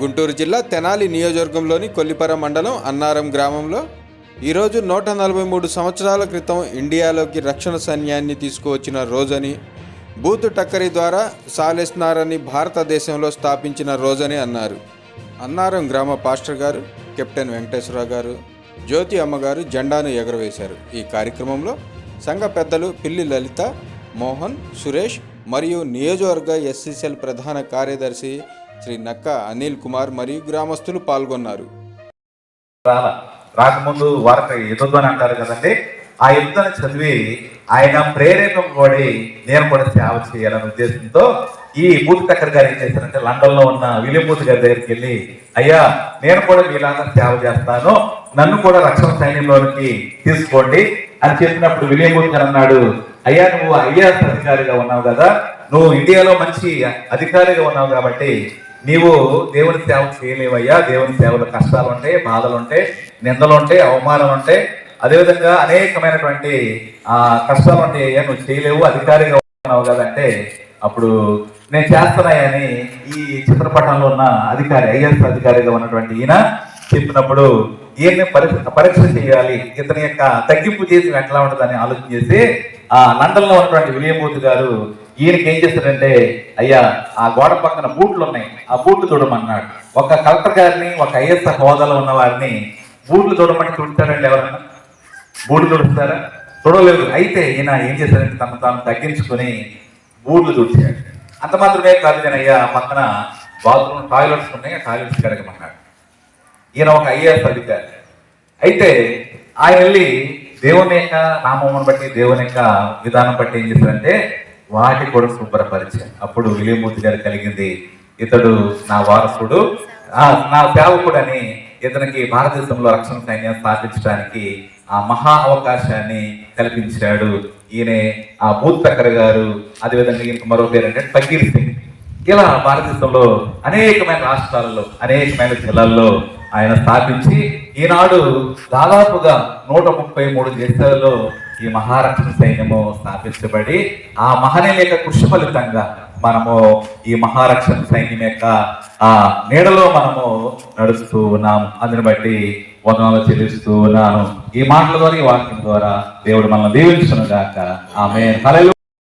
గుంటూరు జిల్లా తెనాలి నియోజకవర్గంలోని కొల్లిపర మండలం అన్నారం గ్రామంలో ఈరోజు నూట నలభై మూడు సంవత్సరాల క్రితం ఇండియాలోకి రక్షణ సైన్యాన్ని తీసుకువచ్చిన రోజని బూత్ టక్కరి ద్వారా సాలెస్నారని భారతదేశంలో స్థాపించిన రోజని అన్నారు. అన్నారం గ్రామ పాస్టర్ గారు కెప్టెన్ వెంకటేశ్వరరావు గారు జ్యోతి అమ్మగారు జెండాను ఎగరవేశారు. ఈ కార్యక్రమంలో సంఘ పెద్దలు పిల్లి లలిత మోహన్ సురేష్ మరియు నియోజకవర్గ ఎస్సీసీఎల్ ప్రధాన కార్యదర్శి శ్రీ నక్క అనిల్ కుమార్ మరియు గ్రామస్తులు పాల్గొన్నారు. రాకముందు వారికి యుద్ధం అని అంటారు కదండి. ఆ యుద్ధాన్ని చదివి ఆయన ప్రేరేపబడి నేను కూడా సేవ చేయాలనే ఉద్దేశంతో ఈ మూతి టక్కర్ గారు ఏం చేశారంటే లండన్లో ఉన్న విలియం గారి దగ్గరికి వెళ్ళి అయ్యా నేను కూడా మీలాగా సేవ చేస్తాను. నన్ను కూడా రక్షణ సైన్యంలోనికి తీసుకోండి. అని చెప్పినప్పుడు విలియం బూత్ గారు అన్నాడు అయ్యా నువ్వు ఐఏఎస్ అధికారిగా ఉన్నావు కదా. నువ్వు ఇండియాలో మంచి అధికారిగా ఉన్నావు కాబట్టి నీవు దేవుని సేవ చేయలేవయ్యా. దేవుని సేవలో కష్టాలు ఉంటాయి బాధలు ఉంటాయి నిందలు ఉంటాయి అవమానాలు ఉంటాయి అదేవిధంగా అనేకమైనటువంటి ఆ కష్టాలు ఉంటాయి అయ్యా నువ్వు చేయలేవు అధికారిగా ఉన్నావు కదంటే అప్పుడు నేను చేస్తున్నాయని ఈ చిత్రపటంలో ఉన్న అధికారి ఐఎస్ అధికారిగా ఉన్నటువంటి ఈయన చెప్పినప్పుడు ఈయన్ని పరీక్ష పరీక్ష చేయాలి. ఇతని యొక్క తగ్గింపు చేసి ఎట్లా ఉంటుందని ఆలోచన చేసి ఆ లండన్లో ఉన్నటువంటి విలియమూర్తి గారు ఈయనకి ఏం చేస్తాడంటే అయ్యా ఆ గోడ పక్కన బూట్లు ఉన్నాయి ఆ బూట్లు చూడమన్నాడు ఒక కలెక్టర్ గారిని ఒక ఐఎస్ హోదాలో ఉన్న వారిని బూట్లు చూడమని చూడతారండి ఎవరైనా బూట్లు తుడుస్తారా? చూడలేదు అయితే ఈయన ఏం చేశారంటే తను తాను తగ్గించుకొని బూట్లు తుడిచాడు. అంత మాత్రమే కాదు నేను అయ్యా పక్కన బాత్రూమ్ టాయిలెట్స్ ఉన్నాయి ఆ టాయిలెట్స్ కడగమన్నాడు. ఈయన ఒక ఐఏఎస్ అధికారి. అయితే ఆయన వెళ్ళి దేవుని యొక్క నామం బట్టి దేవుని యొక్క విధానం బట్టి ఏం చేశారంటే వాటి కూడా శుభ్రపరిచాను అప్పుడు విలియమూర్తి గారు కలిగింది ఇతడు నా వారసుడు ఆ, నా సేవకుడని ఇతనికి భారతదేశంలో రక్షణ సైన్యం స్థాపించడానికి ఆ మహా అవకాశాన్ని కల్పించాడు. ఈయనే ఆ బూత్ తక్కర్ గారు అదేవిధంగా ఇంక మరో పేరు అంటే ఫకీర్ సింగ్. ఇలా భారతదేశంలో అనేకమైన రాష్ట్రాలలో అనేకమైన జిల్లాల్లో ఆయన స్థాపించి ఈనాడు దాదాపుగా నూట ముప్పై మూడు దేశాలలో ఈ మహారక్షణ సైన్యము స్థాపించబడి ఆ మహనీయుల యొక్క కృషి ఫలితంగా మనము ఈ మహారక్షణ సైన్యం యొక్క ఆ నీడలో మనము నడుస్తూ ఉన్నాము. అందుని బట్టి వందనాలు చెల్లిస్తూ ఉన్నాను. ఈ మాటల ద్వారా ఈ వాక్యం ద్వారా దేవుడు మనల్ని దీవించును గాక ఆమె